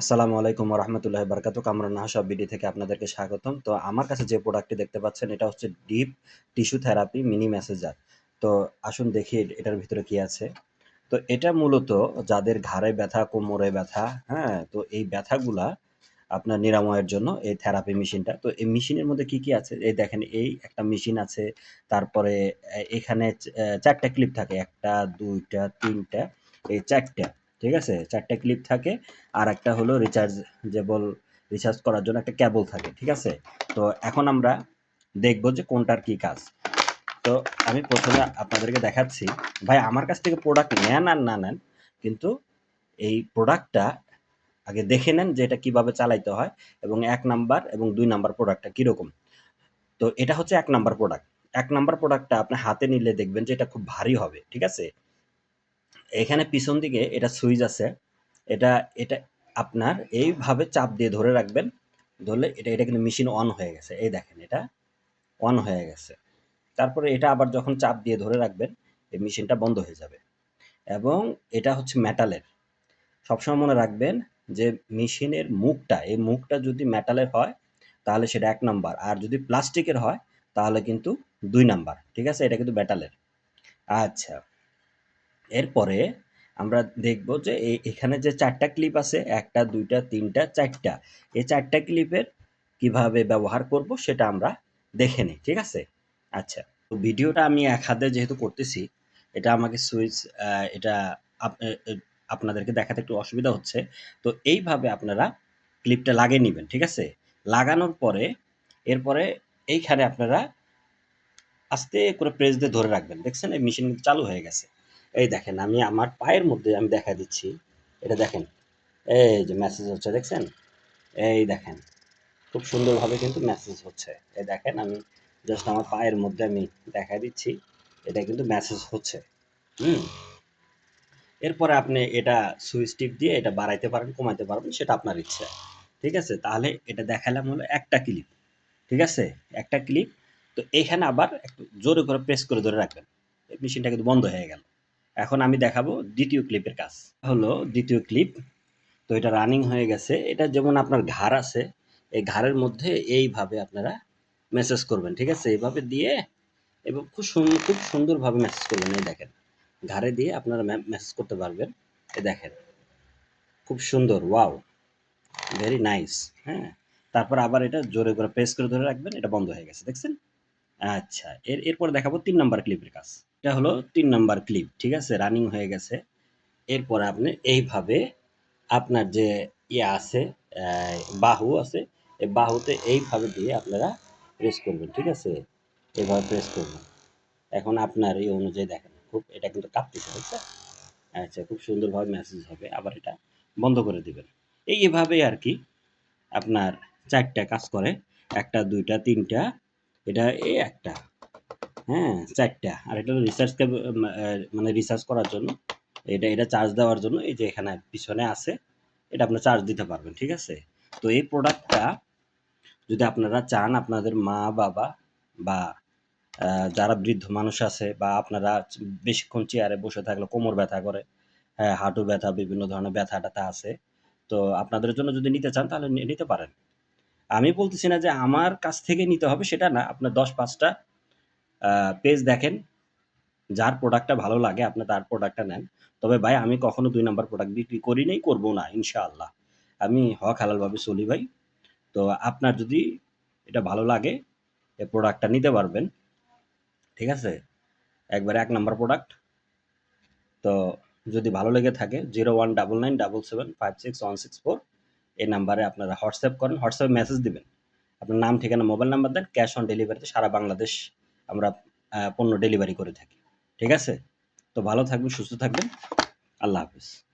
আসসালামু আলাইকুম রহমতুল্লাহ বারকাতু। কামরান নাহাসব বিডি থেকে আপনাদেরকে স্বাগতম। তো আমার কাছে যে প্রোডাক্টটি দেখতে পাচ্ছেন, এটা হচ্ছে deep tissue therapy mini massager তো আসুন দেখি এটার ভিতরে কি আছে। তো এটা মূলত যাদের ঘাড়ে ব্যথা, কোমরে ব্যথা হ্যাঁ তো এই ব্যথাগুলা আপনার নিরাময়ের জন্য এই থেরাপি মেশিনটা। তো এই মেশিনের মধ্যে কি কি আছে? এই দেখেন, এই একটা মেশিন আছে, তারপরে এখানে চারটা ক্লিপ থাকে, একটা, দুইটা, তিনটা, এই চারটা। ঠিক আছে? চারটা ক্লিপ থাকে আর একটা হলো রিচার্জেবল রিচার্জ করার জন্য একটা ক্যাবল থাকে, ঠিক আছে? তো এখন আমরা দেখব যে কোনটার কি কাজ। তো আমি প্রথমে আপনাদেরকে দেখাচ্ছি। ভাই, আমার কাছ থেকে প্রোডাক্ট নেন আর না নেন, কিন্তু এই প্রোডাক্টটা আগে দেখে নেন যে এটা কীভাবে চালাইতে হয় এবং এক নাম্বার এবং দুই নাম্বার প্রোডাক্টটা কীরকম। তো এটা হচ্ছে এক নাম্বার প্রোডাক্ট এক নাম্বার প্রোডাক্টটা আপনি হাতে নিলে দেখবেন যে এটা খুব ভারী হবে, ঠিক আছে? এখানে পিছন দিকে এটা সুইচ আছে, এটা এটা আপনার এইভাবে চাপ দিয়ে ধরে রাখবেন, ধরলে এটা এটা কিন্তু মেশিন অন হয়ে গেছে। এই দেখেন, এটা অন হয়ে গেছে। তারপরে এটা আবার যখন চাপ দিয়ে ধরে রাখবেন, এই মেশিনটা বন্ধ হয়ে যাবে। এবং এটা হচ্ছে মেটালের সবসময় মনে রাখবেন যে মেশিনের মুখটা, এই মুখটা যদি মেটালের হয়, তাহলে সেটা এক নাম্বার আর যদি প্লাস্টিকের হয়, তাহলে কিন্তু দুই নাম্বার ঠিক আছে? এটা কিন্তু মেটালের আচ্ছা। এরপরে আমরা দেখব যে এখানে যে চারটা ক্লিপ আছে, একটা, দুইটা, তিনটা, চারটা এই চারটা ক্লিপের কীভাবে ব্যবহার করব সেটা আমরা দেখে নিই, ঠিক আছে? আচ্ছা তো ভিডিওটা আমি এক হাতে যেহেতু করতেছি, এটা আমাকে সুইচ এটা আপনাদেরকে দেখাতে একটু অসুবিধা হচ্ছে, তো এইভাবে আপনারা ক্লিপটা লাগিয়ে নেবেন, ঠিক আছে? লাগানোর পরে, এরপরে এইখানে আপনারা আস্তে করে প্রেস দিয়ে ধরে রাখবেন, দেখছেন? এই মেশিন চালু হয়ে গেছে। এই দেখেন, আমি আমার পায়ের মধ্যে আমি দেখা দিচ্ছি। এটা দেখেন, এই যে মেসেজ হচ্ছে, দেখছেন? এই দেখেন, খুব সুন্দরভাবে কিন্তু মেসেজ হচ্ছে। এই দেখেন, আমি জাস্ট আমার পায়ের মধ্যে আমি দেখা দিচ্ছি, এটা কিন্তু মেসেজ হচ্ছে। হুম? এরপরে আপনি এটা সুইচ টিপ দিয়ে এটা বাড়াইতে পারেন, কমাইতে পারবেন, সেটা আপনার ইচ্ছা। ঠিক আছে? তাহলে এটা দেখালাম হলো একটা ক্লিপ ঠিক আছে? একটা ক্লিপ তো এইখানে আবার একটু জোরে করে প্রেস করে ধরে রাখবেন। মেশিনটা কিন্তু বন্ধ হয়ে গেল। এখন আমি দেখাবো দ্বিতীয় ক্লিপের কাজ। হলো দ্বিতীয় ক্লিপ তো এটা রানিং হয়ে গেছে। এটা যেমন আপনার ঘাড় আছে, এই ঘাড়ের মধ্যে এইভাবে আপনারা মেসেজ করবেন, ঠিক আছে? এইভাবে দিয়ে এবং খুব সুন্দর খুব সুন্দরভাবে মেসেজ করবেন, এই দেখেন। ঘাড়ে দিয়ে আপনারা মেসেজ করতে পারবেন, এই দেখেন। খুব সুন্দর ওয়াও ভেরি নাইস হ্যাঁ? তারপর আবার এটা জোরে করে প্রেস করে ধরে রাখবেন, এটা বন্ধ হয়ে গেছে, দেখছেন? আচ্ছা এর, এরপর দেখাবো তিন নম্বর ক্লিপের কাজ। এটা হলো তিন নাম্বার ক্লিপ ঠিক আছে? রানিং হয়ে গেছে। এরপর আপনি এইভাবে আপনার যে ইয়ে আছে বাহু আছে এই বাহুতে এইভাবে দিয়ে আপনারা প্রেস করবেন ঠিক আছে? এইভাবে প্রেস করবেন। এখন আপনার এই অনুযায়ী দেখেন খুব এটা কিন্তু কাঁপতেছে হচ্ছে আচ্ছা খুব সুন্দরভাবে মেসেজ হবে আবার এটা বন্ধ করে দিবেন। এই এভাবেই আর কি আপনার চারটা কাজ করে একটা দুইটা তিনটা এটা এই একটা। হ্যাঁ চারটা। আর এটা রিসার্চ মানে রিসার্চ করার জন্য, এটা এটা চার্জ দেওয়ার জন্য এই যে এখানে পিছনে আছে, এটা আপনার চার্জ দিতে পারবেন, ঠিক আছে? তো এই প্রোডাক্টটা যদি আপনারা চান আপনাদের মা, বাবা বা যারা বৃদ্ধ মানুষ আছে বা আপনারা বেশিক্ষণ চেয়ারে বসে থাকলে কোমর ব্যথা করে হ্যাঁ হাঁটু ব্যথা, বিভিন্ন ধরনের ব্যথা ট্যাথা আছে, তো আপনাদের জন্য যদি নিতে চান তাহলে নিতে পারেন। আমি বলতেছি না যে আমার কাছ থেকে নিতে হবে, সেটা না, আপনার দশ পাঁচটা পেজ দেখেন, যার প্রোডাক্টটা ভালো লাগে, আপনি তার প্রোডাক্টটা নেন। তবে ভাই, আমি কখনো দুই নাম্বার প্রোডাক্ট বিক্রি করি নাই, করব না, ইনশাআল্লাহ। আমি হক হালালভাবে চলি ভাই। তো আপনার যদি এটা ভালো লাগে, এই প্রোডাক্টটা নিতে পারবেন। ঠিক আছে? একবারে এক নাম্বার প্রোডাক্ট তো যদি ভালো লেগে থাকে zero one double nine double seven five six one six four এই নাম্বারে আপনারা হোয়াটসঅ্যাপ করেন, হোয়াটসঅ্যাপে মেসেজ দিবেন। আপনার নাম, ঠিকানা মোবাইল নাম্বার দেন ক্যাশ অন ডেলিভারিতে সারা বাংলাদেশ আমরা পণ্য ডেলিভারি করে থাকি। ঠিক আছে? তো ভালো থাকবেন সুস্থ থাকবেন। আল্লাহ হাফিজ।